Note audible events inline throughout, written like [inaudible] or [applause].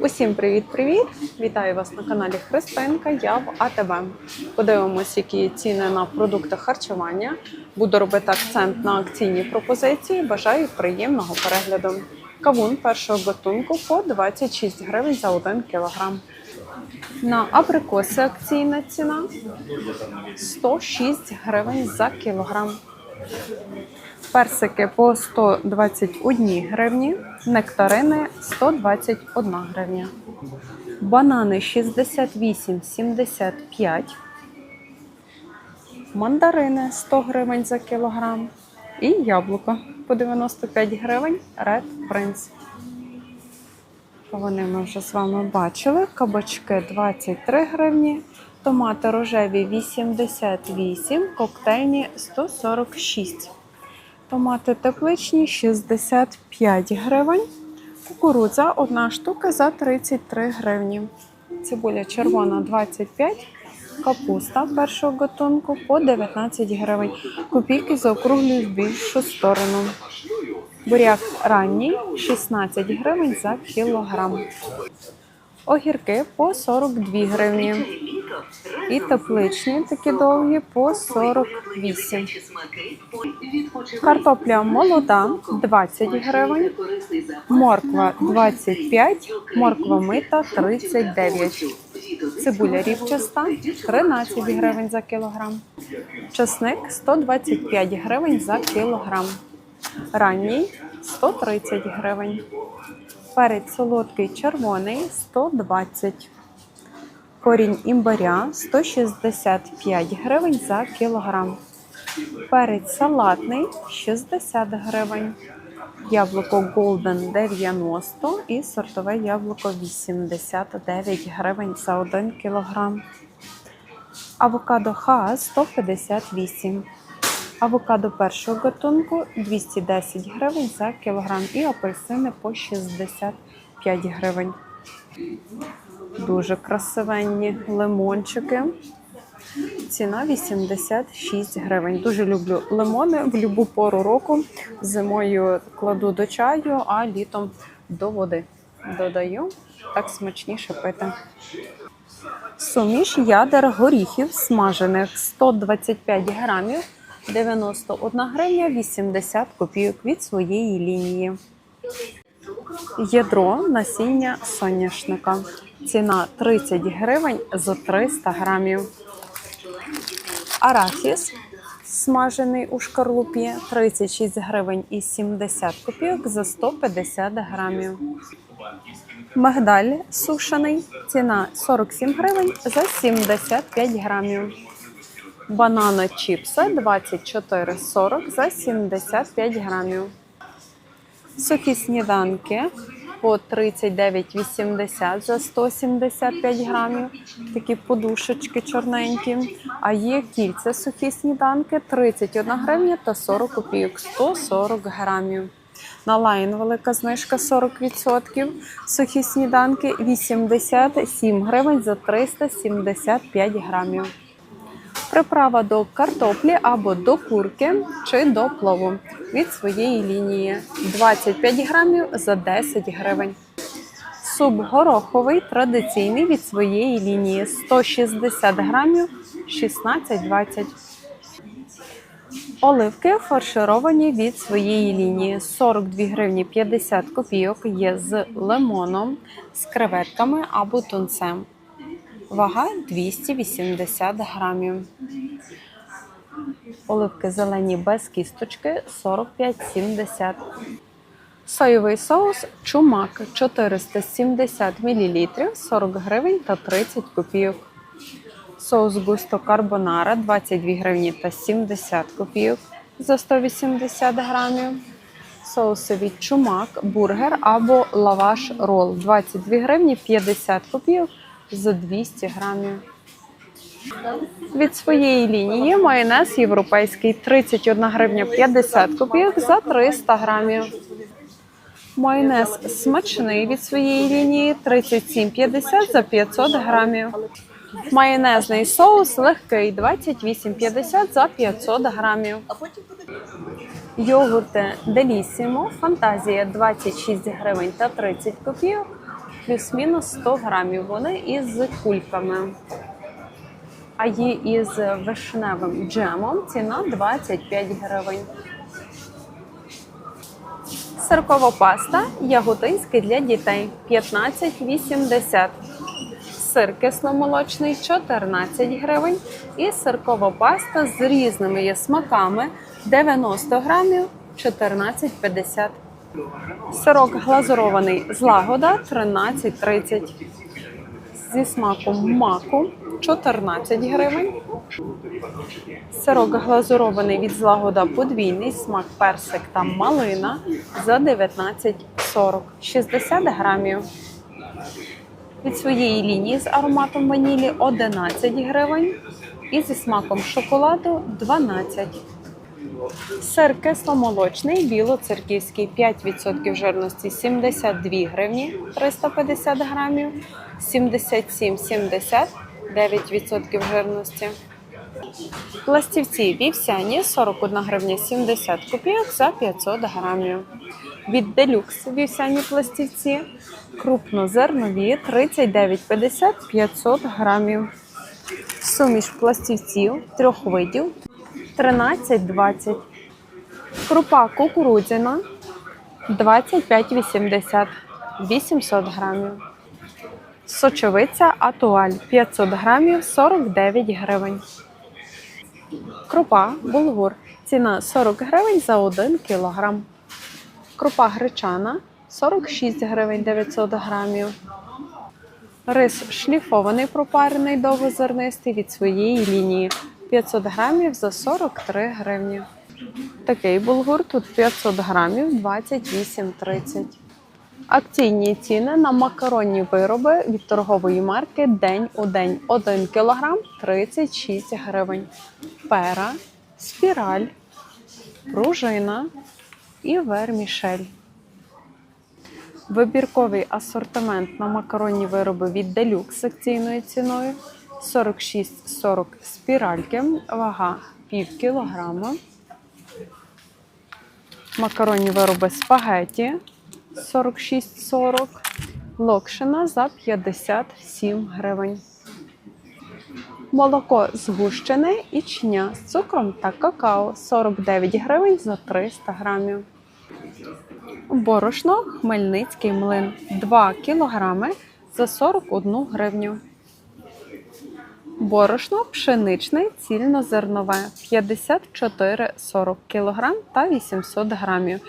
Усім привіт-привіт! Вітаю вас на каналі Христинка. Я в АТБ. Подивимось, які ціни на продукти харчування. Буду робити акцент на акційні пропозиції. Бажаю приємного перегляду. Кавун першого гатунку по 26 гривень за 1 кілограм. На абрикоси акційна ціна 106 гривень за кілограм. Персики по 121 гривні, нектарини 121 гривня. Банани 68,75. Мандарини 100 гривень за кілограм. І яблуко по 95 гривень Red Prince. Вони ми вже з вами бачили. Кабачки 23 гривні, томати рожеві 88, коктейльні 146. Томати тепличні 65 гривень. Кукурудза одна штука за 33 гривні. Цибуля червона 25, капуста першого гатунку по 19 гривень. Копійки заокруглюють в більшу сторону. Буряк ранній 16 гривень за кілограм. Огірки по 42 гривні. І тепличні такі довгі по 48. Картопля молода 20 гривень, морква 25, морква мита 39. Цибуля рівчаста 13 гривень за кілограм. Чесник 125 гривень за кілограм. Ранній 130 гривень. Перець солодкий червоний 120. Корінь імбиря 165 гривень за кілограм. Перець салатний 60 гривень. Яблуко Golden 90 і сортове яблуко 89 гривень за 1 кілограм. Авокадо Хаас 158. Авокадо першого гатунку 210 гривень за кілограм і апельсини по 65 гривень. Дуже красивенні лимончики. Ціна 86 гривень. Дуже люблю лимони в будь-яку пору року. Зимою кладу до чаю, а літом до води додаю. Так смачніше пити. Суміш ядер горіхів смажених 125 грамів, 91 гривня 80 копійок від своєї лінії. Ядро насіння соняшника. Ціна 30 гривень за 300 грамів. Арахіс смажений у шкарлупі 36 гривень і 70 копійок за 150 грамів. Мигдаль сушений. Ціна 47 гривень за 75 грамів. Банана чіпси 24,40 за 75 грамів. Сухі сніданки по 39,80 за 175 грамів. Такі подушечки чорненькі. А є кільця сухі сніданки 31 гривня та 40 копійок 140 грамів. На лайн велика знижка 40%. Сухі сніданки 87 гривень за 375 грамів. Приправа до картоплі або до курки чи до плову від своєї лінії 25 грамів за 10 гривень. Суп гороховий традиційний від своєї лінії 160 грамів 16,20. Оливки фаршировані від своєї лінії 42 гривні 50 копійок є з лимоном, з креветками або тунцем. Вага 280 грамів. Оливки зелені без кісточки 45,70. Соєвий соус чумак 470 мл 40 гривень та 30 копійок. Соус густо карбонара 22 гривні та 70 копійок за 180 грамів. Соуси від чумак, бургер або лаваш рол 22 гривні 50 копійок за 200 грамів. Від своєї лінії майонез європейський 31 гривня 50 копійок за 300 грамів. Майонез смачний від своєї лінії 37,50 за 500 грамів. Майонезний соус легкий 28,50 за 500 грамів. Йогурти Делісімо, фантазія 26 гривень та 30 копійок. Плюс-мінус 100 грамів. Вони із кульками. А є із вишневим джемом ціна 25 гривень. Сиркова паста яготинський для дітей 15,80. Сир кисломолочний 14 гривень. І сиркова паста з різними смаками 90 грамів 14,50. Сирок глазурований з лагода 13,30. Зі смаком маку 14 гривень. Сирок глазурований від злагода подвійний, смак персик та малина за 19,40 60 грамів. Від своєї лінії з ароматом ванілі 11 гривень і зі смаком шоколаду 12. Сир кисломолочний, білоцерківський 5% жирності 72 гривні 350 грамів, 77,70 9% жирності. Пластівці вівсяні 41 гривня 70 копійок за 500 грамів. Від делюкс вівсяні пластівці крупнозернові 39,50 500 грамів. Суміш пластівців трьох видів 13,20. Крупа кукурудзяна 25,80 800 грамів. Сочевиця атуаль 500 грамів 49 гривень. Крупа булгур. Ціна 40 гривень за 1 кілограм. Крупа гречана 46 гривень 900 грамів. Рис шліфований пропарений довгозернистий від своєї лінії 500 грамів за 43 гривні. Такий булгур тут 500 грамів 28,30. Акційні ціни на макаронні вироби від торгової марки День у день 1 кг 36 гривень. Пера, спіраль, пружина і вермішель. Вибірковий асортимент на макаронні вироби від Делюкс з акційною ціною 46,40 спіральки, вага пів кілограма. Макаронні вироби спагеті 46,40, локшина за 57 гривень. Молоко згущене і чня з цукром та какао 49 гривень за 300 грамів. Борошно Хмельницький млин 2 кілограми за 41 гривню. Борошно пшеничне цільнозернове 54,40 кг та 800 грамів.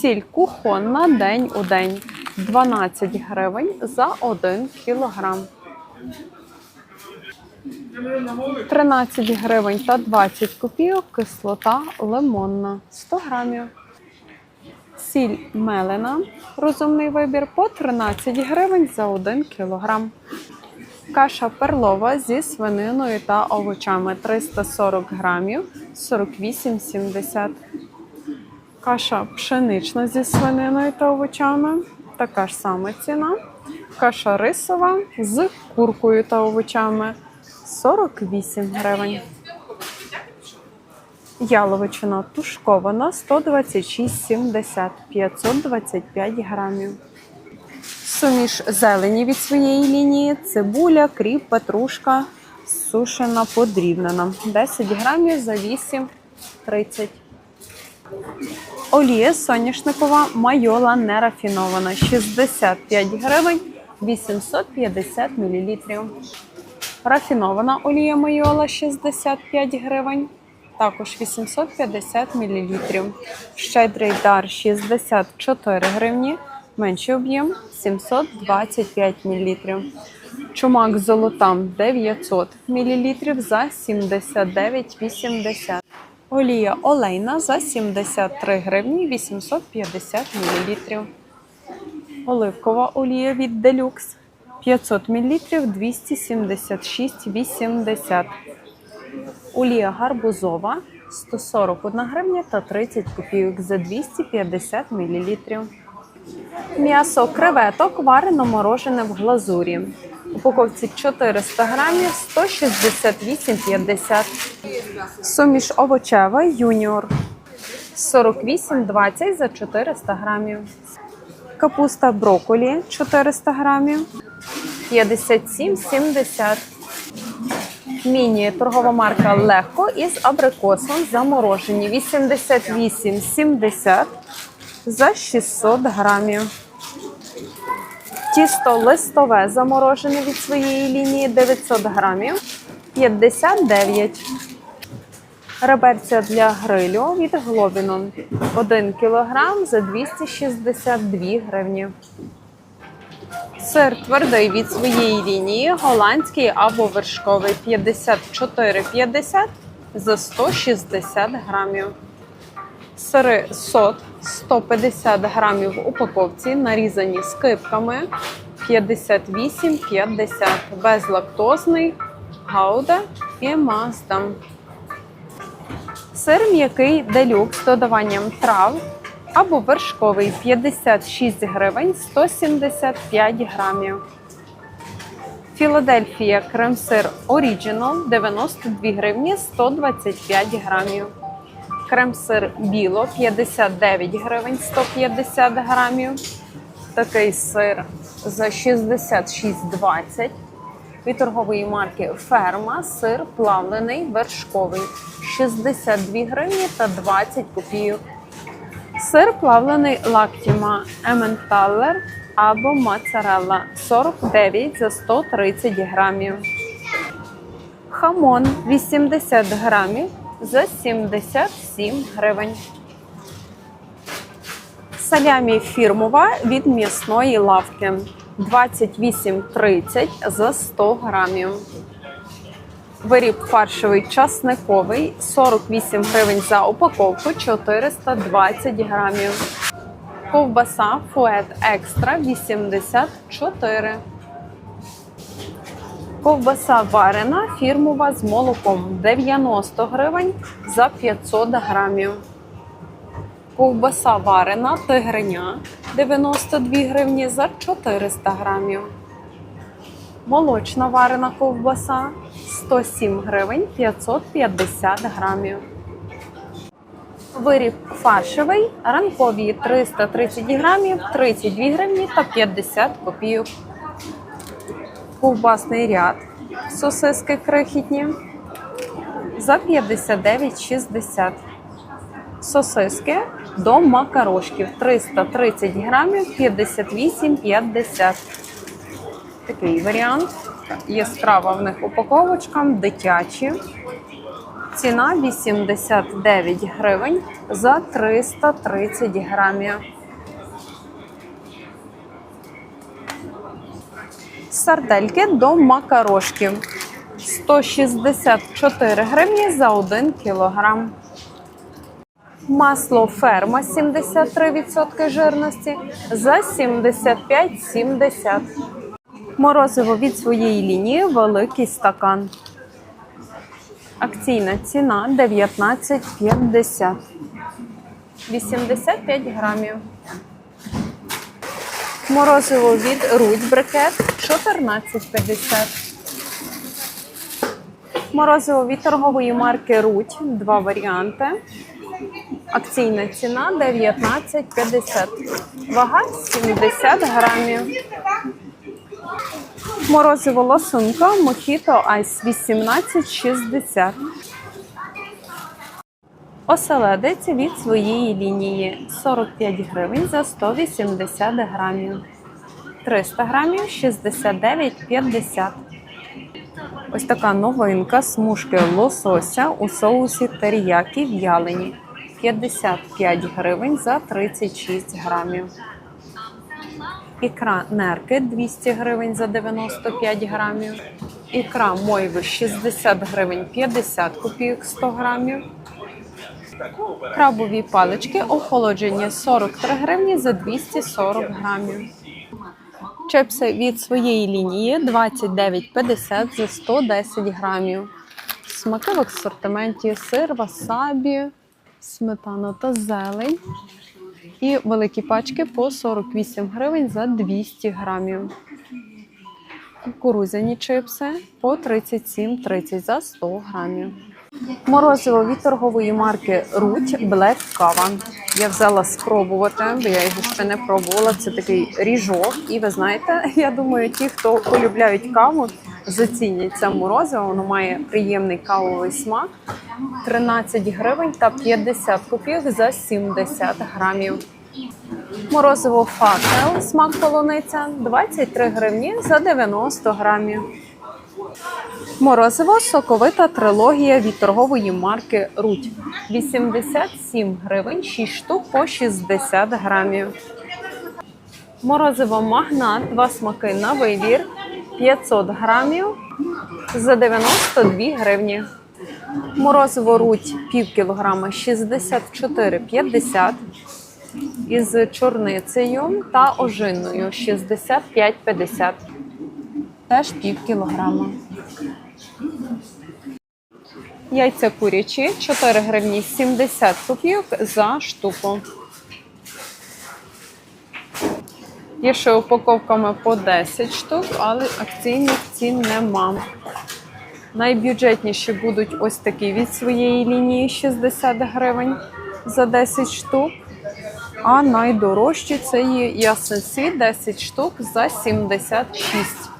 Сіль кухонна день у день 12 гривень за 1 кілограм. 13 гривень та 20 копійок кислота лимонна 100 грамів. Сіль мелена, розумний вибір по 13 гривень за 1 кілограм. Каша перлова зі свининою та овочами 340 грамів 48,70. Каша пшенична зі свининою та овочами. Така ж сама ціна. Каша рисова з куркою та овочами 48 гривень. Яловичина тушкована 126,70 525 грамів. Суміш зелені від своєї лінії, цибуля, кріп, петрушка, сушена, подрібнена. 10 грамів за 8,30. Олія соняшникова майола нерафінована 65 гривень 850 мл. Рафінована олія майола 65 гривень, також 850 мл. Щедрий дар 64 гривні, менший об'єм 725 мл. Чумак золотам 900 мл за 79,80 Олія олейна за 73 гривні 850 мл. Оливкова олія від Deluxe 500 мл 276,80. Олія гарбузова 141 гривня та 30 копійок за 250 мл. М'ясо креветок варено морожене в глазурі. Упаковці 400 грамів 168,50. Суміш овочева юніор 48,20 за 400 грамів. Капуста брокколі 400 грамів 57,70. Міні торгова марка Легко із абрикосом заморожені 88,70 за 600 грамів. Тісто листове заморожене від своєї лінії 900 грамів 59. Реберця для грилю від Глобінон 1 кг за 262 гривні. Сир твердий від своєї лінії, голландський або вершковий 54,50 за 160 грамів. Сири сот 150 грамів в упаковці, нарізані скипками 58,50 безлактозний, гауда і мазда. Сир м'який делюкс з додаванням трав або вершковий 56 гривень 175 грамів. Філадельфія крем-сир Original 92 гривні 125 грамів. Крем-сир біло 59 гривень 150 грамів. Такий сир за 66,20 від торгової марки Ферма сир плавлений вершковий 62 гривні та 20 копійок. Сир плавлений лактіма Ементалер або моцарелла 49 за 130 грамів. Хамон 80 грамів за 77 гривень. Салямі фірмова від м'ясної лавки 28,30 за 100 грамів. Виріб фаршовий часниковий 48 гривень за упаковку 420 грамів. Ковбаса Фует Екстра 84. Ковбаса варена фірмова з молоком 90 гривень за 500 грамів. Ковбаса варена тигриня 92 гривні за 400 грамів. Молочна варена ковбаса 107 гривень 550 грамів. Виріб фаршевий ранкові 330 грамів 32 гривні та 50 копійок. Ковбасний ряд сосиски крихітні за 59,60. Сосиски до макарошків 330 грамів 58,50. Такий варіант. Яскрава в них упаковочка, дитячі. Ціна 89 гривень за 330 грамів. Сардельки до макарошків 164 гривні за 1 кілограм. Масло ферма 73% жирності за 75,70. Морозиво від своєї лінії великий стакан. Акційна ціна 19,50. 85 грамів. Морозиво від Рудь брикет 14,50. Морозиво від торгової марки Рудь. Два варіанти. Акційна ціна 19,50. Вага 70 грамів. Морозиво лосунка Мохіто Айс 18,60. Оселедець від своєї лінії 45 гривень за 180 грамів. 300 грамів 69,50. Ось така новинка смужки лосося у соусі теріякі в'ялені. 55 гривень за 36 грамів. Ікра нерки 200 гривень за 95 грамів. Ікра мойви 60 гривень 50 копійок 100 грамів. Крабові палички охолоджені 43 гривні за 240 грамів. Чипси від своєї лінії 29,50 за 110 грамів. Смаки в асортименті сир, васабі, сметана та зелень. І великі пачки по 48 гривень за 200 грамів. Кукурудзяні чипси по 37,30 за 100 грамів. Морозиво від торгової марки Руть Black Кава. Я взяла спробувати, бо я його ще не пробувала. Це такий ріжок. І ви знаєте, [laughs] я думаю, ті, хто полюбляють каву, зацінять це морозиво. Воно має приємний кавовий смак. 13 гривень та 50 копійок за 70 грамів. Морозиво факел, смак полуниця 23 гривні за 90 грамів. Морозиво соковита трилогія від торгової марки Руть. 87 гривень, 6 штук по 60 грамів. Морозиво магнат, два смаки на вибір 500 грамів за 92 гривні. Морозиво руть пів кілограма 64,50 із чорницею та ожиною 65,50. Теж пів кілограма. Яйця курячі 4 гривні 70 копійок за штуку. Є ще упаковками по 10 штук, але акційних цін нема. Найбюджетніші будуть ось такі від своєї лінії 60 гривень за 10 штук. А найдорожчі це є ясен 10 штук за 76.